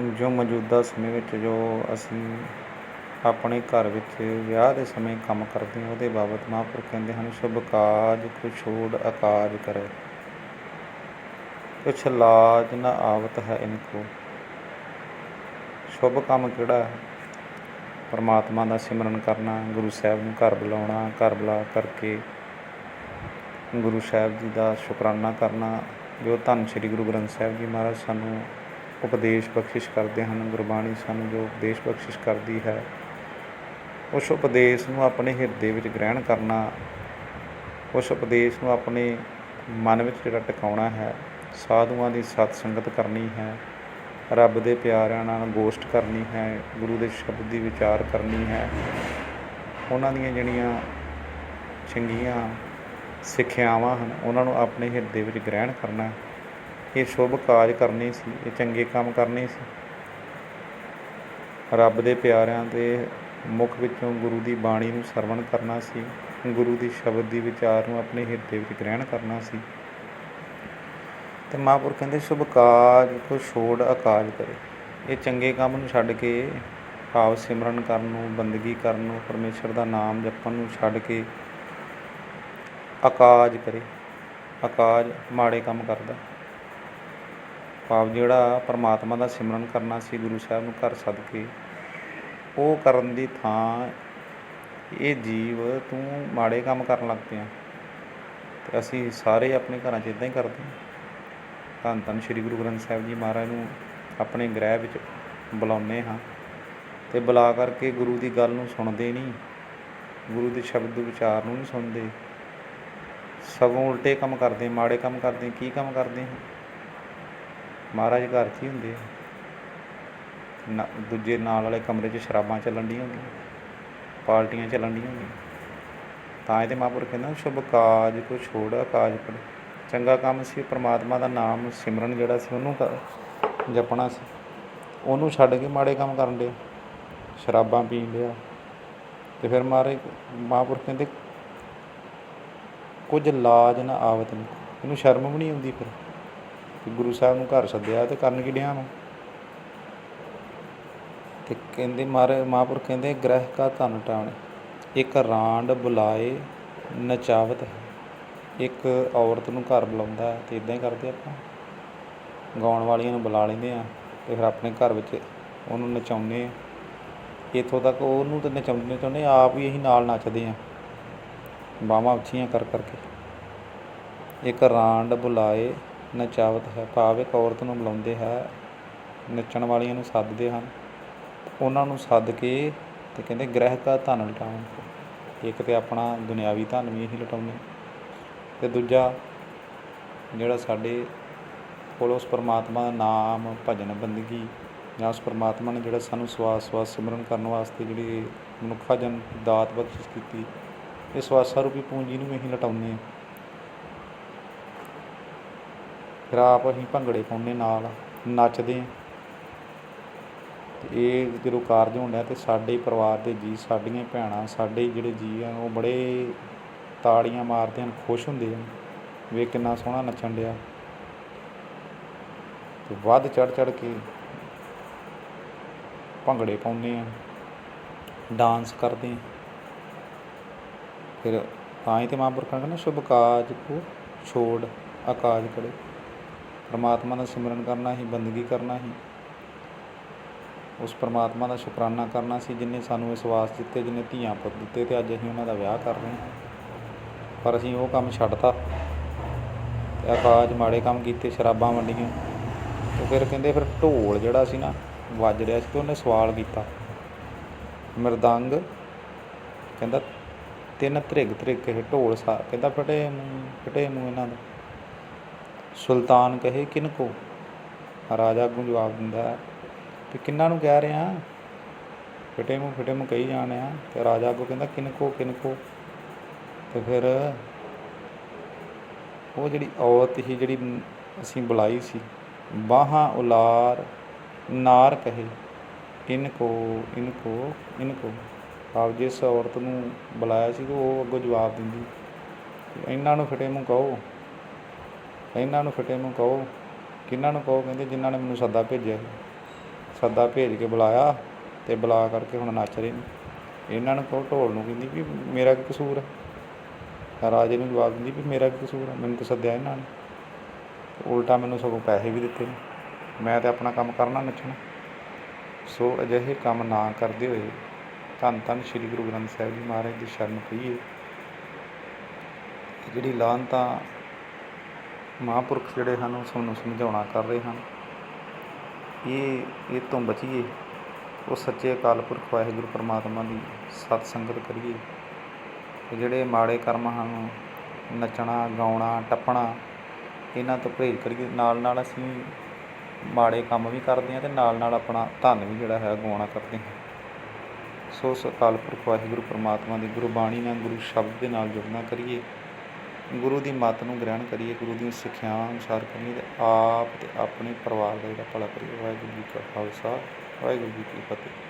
ਜੋ ਮੌਜੂਦਾ ਸਮੇਂ ਵਿੱਚ ਜੋ ਅਸੀਂ ਆਪਣੇ ਘਰ ਵਿੱਚ ਵਿਆਹ ਦੇ ਸਮੇਂ ਕੰਮ ਕਰਦੇ ਹਾਂ, ਉਹਦੇ ਬਾਬਤ ਮਹਾਂਪੁਰਖ ਕਹਿੰਦੇ ਹਨ, ਸ਼ੁਭ ਕਾਜ ਕੁ ਛੋੜ ਅਕਾਜ ਕਰੇ। ਕੁਛ ਲਾਜ ਨਾ ਆਵਤ ਹੈ ਇਨਕੋ ਸ਼ੁਭ ਕੰਮ ਕਿਹੜਾ ਹੈ? ਪਰਮਾਤਮਾ ਦਾ ਸਿਮਰਨ ਕਰਨਾ, ਗੁਰੂ ਸਾਹਿਬ ਨੂੰ ਘਰ ਬੁਲਾਉਣਾ, ਘਰ ਬੁਲਾ ਕਰਕੇ ਗੁਰੂ ਸਾਹਿਬ ਜੀ ਦਾ ਸ਼ੁਕਰਾਨਾ ਕਰਨਾ। ਜੋ ਧੰਨ ਸ੍ਰੀ ਗੁਰੂ ਗ੍ਰੰਥ ਸਾਹਿਬ ਜੀ ਮਹਾਰਾਜ ਸਾਨੂੰ ਉਪਦੇਸ਼ ਬਖਸ਼ਿਸ਼ ਕਰਦੇ ਹਨ। ਗੁਰਬਾਣੀ ਸਾਨੂੰ ਜੋ ਉਪਦੇਸ਼ ਬਖਸ਼ਿਸ਼ ਕਰਦੀ ਹੈ, ਉਸ ਉਪਦੇਸ਼ ਨੂੰ ਆਪਣੇ ਹਿਰਦੇ ਵਿੱਚ ਗ੍ਰਹਿਣ ਕਰਨਾ, ਉਸ ਉਪਦੇਸ਼ ਨੂੰ ਆਪਣੇ ਮਨ ਵਿੱਚ ਜਿਹੜਾ ਟਿਕਾਉਣਾ ਹੈ, ਸਾਧੂਆਂ ਦੀ ਸਤ ਸੰਗਤ ਕਰਨੀ ਹੈ, ਰੱਬ ਦੇ ਪਿਆਰਿਆਂ ਨਾਲ ਗੋਸ਼ਟ ਕਰਨੀ ਹੈ, ਗੁਰੂ ਦੇ ਸ਼ਬਦ ਦੀ ਵਿਚਾਰ ਕਰਨੀ ਹੈ, ਉਹਨਾਂ ਦੀਆਂ ਜਿਹੜੀਆਂ ਚੰਗੀਆਂ ਸਿੱਖਿਆਵਾਂ ਹਨ, ਉਹਨਾਂ ਨੂੰ ਆਪਣੇ ਹਿਰਦੇ ਵਿੱਚ ਗ੍ਰਹਿਣ ਕਰਨਾ ਇਹ ਸ਼ੁਭ ਕਾਜ ਕਰਨੇ ਸੀ, ਇਹ ਚੰਗੇ ਕੰਮ ਕਰਨੇ ਸੀ। ਰੱਬ ਦੇ ਪਿਆਰਿਆਂ ਦੇ ਮੁਖ ਵਿੱਚੋਂ ਗੁਰੂ ਦੀ ਬਾਣੀ ਨੂੰ ਸਰਵਣ ਕਰਨਾ ਸੀ, ਗੁਰੂ ਦੀ ਸ਼ਬਦ ਦੀ ਵਿਚਾਰ ਨੂੰ ਆਪਣੇ ਹਿਰਦੇ ਵਿੱਚ ਗ੍ਰਹਿਣ ਕਰਨਾ ਸੀ। ਤੇ ਮਹਾਂਪੁਰ ਕਹਿੰਦੇ, ਸ਼ੁਭ ਕਾਜ ਕੋ ਛੋੜ ਅਕਾਜ ਕਰੇ। ਇਹ ਚੰਗੇ ਕੰਮ ਨੂੰ ਛੱਡ ਕੇ, ਭਾਵ ਸਿਮਰਨ ਕਰਨ ਨੂੰ, ਬੰਦਗੀ ਕਰਨ ਨੂੰ, ਪਰਮੇਸ਼ਰ ਦਾ ਨਾਮ ਜਪਣ ਨੂੰ ਛੱਡ ਕੇ ਆਕਾਜ ਕਰੇ। ਆਕਾਜ ਮਾੜੇ ਕੰਮ ਕਰਦਾ। ਭਾਵ ਜਿਹੜਾ ਪਰਮਾਤਮਾ ਦਾ ਸਿਮਰਨ ਕਰਨਾ ਸੀ ਗੁਰੂ ਸਾਹਿਬ ਨੂੰ ਘਰ ਸੱਦ ਕੇ, ਉਹ ਕਰਨ ਦੀ ਥਾਂ ਇਹ ਜੀਵ ਤੂੰ ਮਾੜੇ ਕੰਮ ਕਰਨ ਲੱਗ ਪਿਆ। ਤੇ ਅਸੀਂ ਸਾਰੇ ਆਪਣੇ ਘਰਾਂ 'ਚ ਇਦਾਂ ਹੀ ਕਰਦੇ ਹਾਂ। ਧੰਨ ਧੰਨ ਸ੍ਰੀ ਗੁਰੂ ਗ੍ਰੰਥ ਸਾਹਿਬ ਜੀ ਮਹਾਰਾਜ ਨੂੰ ਆਪਣੇ ਗ੍ਰਹਿ ਵਿੱਚ ਬੁਲਾਉਂਦੇ ਹਾਂ ਤੇ ਬੁਲਾ ਕਰਕੇ ਗੁਰੂ ਦੀ ਗੱਲ ਨੂੰ ਸੁਣਦੇ ਨਹੀਂ, ਗੁਰੂ ਦੇ ਸ਼ਬਦ ਵਿਚਾਰ ਨੂੰ ਨਹੀਂ ਸੁਣਦੇ। ਸਗੋਂ ਉਲਟੇ ਕੰਮ ਕਰਦੇ, ਮਾੜੇ ਕੰਮ ਕਰਦੇ, ਕੀ ਕੰਮ ਕਰਦੇ ਹਾਂ? ਮਹਾਰਾਜ ਘਰ 'ਚ ਹੀ ਹੁੰਦੇ ਆ। ਨਾ, ਦੂਜੇ ਨਾਲ ਵਾਲੇ ਕਮਰੇ 'ਚ ਸ਼ਰਾਬਾਂ ਚੱਲਣ ਡੀਆਂ ਹੁੰਦੀਆਂ, ਪਾਰਟੀਆਂ ਚੱਲਣ ਡੀਆਂ ਹੁੰਦੀਆਂ। ਤਾਂ ਇਹ ਇਹਦੇ ਮਹਾਂਪੁਰਖ ਕਹਿੰਦਾ ਸ਼ੁਭ ਕਾਜ ਕੋ ਛੋੜਾ ਕਾਜ ਪੜੇ ਚੰਗਾ ਕੰਮ ਸੀ, ਪ੍ਰਮਾਤਮਾ ਦਾ ਨਾਮ ਸਿਮਰਨ ਜਿਹੜਾ ਸੀ, ਉਹਨੂੰ ਜਪਣਾ ਸੀ। ਉਹਨੂੰ ਛੱਡ ਕੇ ਮਾੜੇ ਕੰਮ ਕਰਨ ਦੇ ਸ਼ਰਾਬਾਂ ਪੀਣ ਲਿਆ ਤੇ ਫਿਰ ਮਾਰੇ ਮਹਾਂਪੁਰਖ ਕਹਿੰਦੇ, ਕੁਝ ਲਾਜ ਨਾ ਆਵਤ ਨਹੀਂ ਇਹਨੂੰ ਸ਼ਰਮ ਵੀ ਨਹੀਂ ਆਉਂਦੀ ਫਿਰ। ਕਿ ਗੁਰੂ ਸਾਹਿਬ ਨੂੰ ਘਰ ਸੱਦਿਆ ਤੇ ਕਰਨ ਕੀ ਡਿਆਂ ਨੂੰ ਤੇ ਕਹਿੰਦੇ ਮਾਰੇ ਮਹਾਂਪੁਰਖ ਕਹਿੰਦੇ, ਗ੍ਰਹਿ ਕਾ ਧਨ ਟਾਣੇ। ਇੱਕ ਰਾਂਡ ਬੁਲਾਏ, ਨਚਾਵਤ ਹੈ। ਇੱਕ ਔਰਤ ਨੂੰ ਘਰ ਬੁਲਾਉਂਦਾ ਹੈ ਤੇ ਇਦਾਂ ਹੀ ਕਰਦੇ ਆਪਾਂ। ਗਾਉਣ ਵਾਲੀਆਂ ਨੂੰ ਬੁਲਾ ਲੈਂਦੇ ਆ ਤੇ ਫਿਰ ਆਪਣੇ ਘਰ ਵਿੱਚ ਉਹਨੂੰ ਨਚਾਉਂਦੇ ਆ। ਇੱਥੋਂ ਤੱਕ ਉਹਨੂੰ ਤਾਂ ਨਚਾਉਂਦੇ ਨਚਾਉਂਦੇ ਆਪ ਹੀ ਅਸੀਂ ਨਾਲ ਨੱਚਦੇ ਆ। ਬਾਹਾਂ ਉੱਚੀਆਂ ਕਰ ਕਰਕੇ। ਇੱਕ ਰਾਂਡ ਬੁਲਾਏ ਨਚਾਵਤ ਹੈ। ਭਾਵ ਇੱਕ ਔਰਤ ਨੂੰ ਬੁਲਾਉਂਦੇ ਹੈ, ਨੱਚਣ ਵਾਲੀਆਂ ਨੂੰ ਸੱਦਦੇ ਹਨ। ਉਹਨਾਂ ਨੂੰ ਸੱਦ ਕੇ ਤੇ ਕਹਿੰਦੇ ਗ੍ਰਹਿ ਕਾ ਧਨ ਲਟਾਉਣ ਇੱਕ ਤੇ ਆਪਣਾ ਦੁਨਿਆਵੀ ਧਨ ਵੀ ਅਸੀਂ ਲਟਾਉਂਦੇ। ਤੇ ਦੂਜਾ ਜਿਹੜਾ ਸਾਡੇ ਕੋਲ ਉਸ ਪਰਮਾਤਮਾ ਦਾ ਨਾਮ, ਭਜਨ, ਬੰਦਗੀ ਜਾਂ ਉਸ ਪਰਮਾਤਮਾ ਨੇ ਜਿਹੜਾ ਸਾਨੂੰ ਸਵਾਸ ਸਵਾਸ ਸਿਮਰਨ ਕਰਨ ਵਾਸਤੇ ਜਿਹੜੀ ਮਨੁੱਖਾ ਜਨ ਦਾਤ ਬਖਸ਼ਿਸ਼ ਕੀਤੀ, ਇਹ ਸਵਾਸਾ ਰੂਪੀ ਪੂੰਜੀ ਨੂੰ ਵੀ ਅਸੀਂ ਲਟਾਉਂਦੇ ਹਾਂ। ਫਿਰ ਆਪ ਅਸੀਂ ਭੰਗੜੇ ਪਾਉਂਦੇ ਨਾਲ, ਨੱਚਦੇ ਹਾਂ। ਤੇ ਇਹ ਜਦੋਂ ਕਾਰਜ ਹੁੰਦਾ ਤੇ ਸਾਡੇ ਪਰਿਵਾਰ ਦੇ ਜੀ ਸਾਡੀਆਂ ਭੈਣਾਂ, ਸਾਡੇ ਜਿਹੜੇ ਜੀ ਆ, ਉਹ ਬੜੇ ਤਾੜੀਆਂ ਮਾਰਦੇ ਹਨ, ਖੁਸ਼ ਹੁੰਦੇ ਹਨ। ਵੇਖ ਕਿੰਨਾ ਸੋਹਣਾ ਨੱਚਣ ਡਿਆ। ਤੇ ਵੱਧ ਚੜ ਚੜ ਕੇ ਭੰਗੜੇ ਪਾਉਂਦੇ ਆ ਡਾਂਸ ਕਰਦੇ ਆ ਫਿਰ ਤਾਂ ਹੀ ਤੇ ਮਹਾਂਪੁਰਖਾਂ ਕਹਿੰਦੇ ਸ਼ੁਭ ਕਾਜ ਕੋ ਛੋੜ ਆਕਾਜ ਕਰੇ। ਪਰਮਾਤਮਾ ਦਾ ਸਿਮਰਨ ਕਰਨਾ ਹੀ ਬੰਦਗੀ ਕਰਨਾ ਹੀ ਉਸ ਪਰਮਾਤਮਾ ਦਾ ਸ਼ੁਕਰਾਨਾ ਕਰਨਾ ਸੀ ਜਿਨੇ ਸਾਨੂੰ ਵਿਸ਼ਵਾਸ ਦਿੱਤੇ, ਜਿਨੇ ਧੀਆਂ ਪੁੱਤ ਦਿੱਤੇ ਤੇ ਅੱਜ ਅਸੀਂ ਉਹਨਾਂ ਦਾ ਵਿਆਹ ਕਰ ਰਹੇ ਹਾਂ। ਪਰ ਅਸੀਂ ਉਹ ਕੰਮ ਛੱਡਤਾ। ਤੇ ਆਕਾਜ ਮਾੜੇ ਕੰਮ ਕੀਤੇ, ਸ਼ਰਾਬਾਂ ਵੰਡੀਆਂ। ਤੇ ਫਿਰ ਕਹਿੰਦੇ ਫਿਰ ਢੋਲ ਜਿਹੜਾ ਸੀ ਨਾ, ਵੱਜ ਰਿਹਾ ਸੀ ਤੇ ਉਹਨੇ ਸਵਾਲ ਕੀਤਾ। ਮਰਦੰਗ ਕਹਿੰਦਾ, ਤਿੰਨ ਧ੍ਰਿਗ ਧ੍ਰਿਗ ਕੇ ਢੋਲ ਸਾ, ਕਹਿੰਦਾ ਫਟੇ ਮੂੰਹ ਫਟੇ ਮੂੰਹ ਇਹਨਾਂ ਦਾ। ਸੁਲਤਾਨ ਕਹੇ, ਕਿਨ ਕੋ? ਰਾਜਾ ਅੱਗੋਂ ਜਵਾਬ ਦਿੰਦਾ ਹੈ ਕਿ ਕਿੰਨਾਂ ਨੂੰ ਕਹਿ ਰਿਹਾ? ਫਟੇ ਮੂੰਹ ਫਟੇ ਮੂੰਹ ਕਹੀ ਜਾਣ ਆ ਤੇ ਰਾਜਾ ਅੱਗੋਂ ਕਹਿੰਦਾ, ਕਿਨ ਕੋ ਕਿਨ ਕੋ? ਤੇ ਫਿਰ ਉਹ ਜਿਹੜੀ ਔਰਤ ਸੀ, ਜਿਹੜੀ ਅਸੀਂ ਬੁਲਾਈ ਸੀ, ਬਾਹਾਂ ਉਲਾਰ ਨਾਰ ਕਹੇ ਇਨ ਕੋ ਇਨ ਕੋ ਇਨ ਕੋ? ਆਪ ਜਿਸ ਔਰਤ ਨੂੰ ਬੁਲਾਇਆ ਸੀ, ਉਹ ਅੱਗੋਂ ਜਵਾਬ ਦਿੰਦੀ ਇਹਨਾਂ ਨੂੰ ਫਟੇ ਮੂੰਹ ਕਹੋ ਇਹਨਾਂ ਨੂੰ ਫਟੇ ਨੂੰ ਕਹੋ। ਕਿਹਨਾਂ ਨੂੰ ਕਹੋ? ਕਹਿੰਦੇ ਜਿਨ੍ਹਾਂ ਨੇ ਮੈਨੂੰ ਸੱਦਾ ਭੇਜਿਆ ਸੱਦਾ ਭੇਜ ਕੇ ਬੁਲਾਇਆ ਤੇ ਬੁਲਾ ਕਰਕੇ ਹੁਣ ਨੱਚ ਰਹੇ ਨੇ। ਇਹਨਾਂ ਨੂੰ ਕਹੋ, ਢੋਲ ਨੂੰ ਕਹਿੰਦੀ ਵੀ ਮੇਰਾ ਕੀ ਕਸੂਰ ਹੈ? ਰਾਜੇ ਨੂੰ ਜਵਾਬ ਦਿੰਦੀ ਵੀ ਮੇਰਾ ਕੀ ਕਸੂਰ ਹੈ? ਮੈਨੂੰ ਤਾਂ ਸੱਦਿਆ ਇਹਨਾਂ ਨੇ। ਉਲਟਾ ਮੈਨੂੰ ਸਗੋਂ ਪੈਸੇ ਵੀ ਦਿੱਤੇ ਨੇ। ਮੈਂ ਤੇ ਆਪਣਾ ਕੰਮ ਕਰਨਾ ਨੱਚਣਾ। ਸੋ ਅਜਿਹੇ ਕੰਮ ਨਾ ਕਰਦੇ ਹੋਏ ਧੰਨ ਧੰਨ ਸ੍ਰੀ ਗੁਰੂ ਗ੍ਰੰਥ ਸਾਹਿਬ ਜੀ ਮਹਾਰਾਜ ਦੀ ਸ਼ਰਨ ਪਈਏ ਜਿਹੜੀ ਲਾਹਨਤਾਂ ਮਹਾਂਪੁਰਖ ਜਿਹੜੇ ਹਨ, ਉਹ ਸਾਨੂੰ ਸਮਝਾਉਣਾ ਕਰ ਰਹੇ ਹਨ। ਇਹ ਇਹ ਤੋਂ ਬਚੀਏ, ਉਹ ਸੱਚੇ ਅਕਾਲ ਪੁਰਖ ਵਾਹਿਗੁਰੂ ਪਰਮਾਤਮਾ ਦੀ ਸਤ ਸੰਗਤ ਕਰੀਏ। ਤੇ ਜਿਹੜੇ ਮਾੜੇ ਕਰਮ ਹਨ, ਨੱਚਣਾ, ਗਾਉਣਾ, ਟੱਪਣਾ, ਇਹਨਾਂ ਤੋਂ ਪਰਹੇਜ਼ ਕਰੀਏ। ਨਾਲ ਨਾਲ ਅਸੀਂ ਮਾੜੇ ਕੰਮ ਵੀ ਕਰਦੇ ਹਾਂ ਤੇ ਨਾਲ ਨਾਲ ਆਪਣਾ ਧਨ ਵੀ ਜਿਹੜਾ ਹੈ ਗਾਉਣਾ ਕਰਦੇ ਹਾਂ। ਸੋ ਉਸ ਅਕਾਲ ਪੁਰਖ ਵਾਹਿਗੁਰੂ ਪਰਮਾਤਮਾ ਦੀ ਗੁਰਬਾਣੀ ਨਾਲ, ਗੁਰੂ ਸ਼ਬਦ ਦੇ ਨਾਲ ਜੁੜਨਾ ਕਰੀਏ। ਗੁਰੂ ਦੀ ਮੱਤ ਨੂੰ ਗ੍ਰਹਿਣ ਕਰੀਏ, ਗੁਰੂ ਦੀਆਂ ਸਿੱਖਿਆਵਾਂ ਅਨੁਸਾਰ ਕਰੀਏ ਤੇ ਆਪ ਤੇ ਆਪਣੇ ਪਰਿਵਾਰ ਦਾ ਜਿਹੜਾ ਭਲਾ ਕਰੀਏ। ਵਾਹਿਗੁਰੂ ਜੀ ਕਾ ਖਾਲਸਾ, ਵਾਹਿਗੁਰੂ ਜੀ ਕੀ ਫਤਿਹ।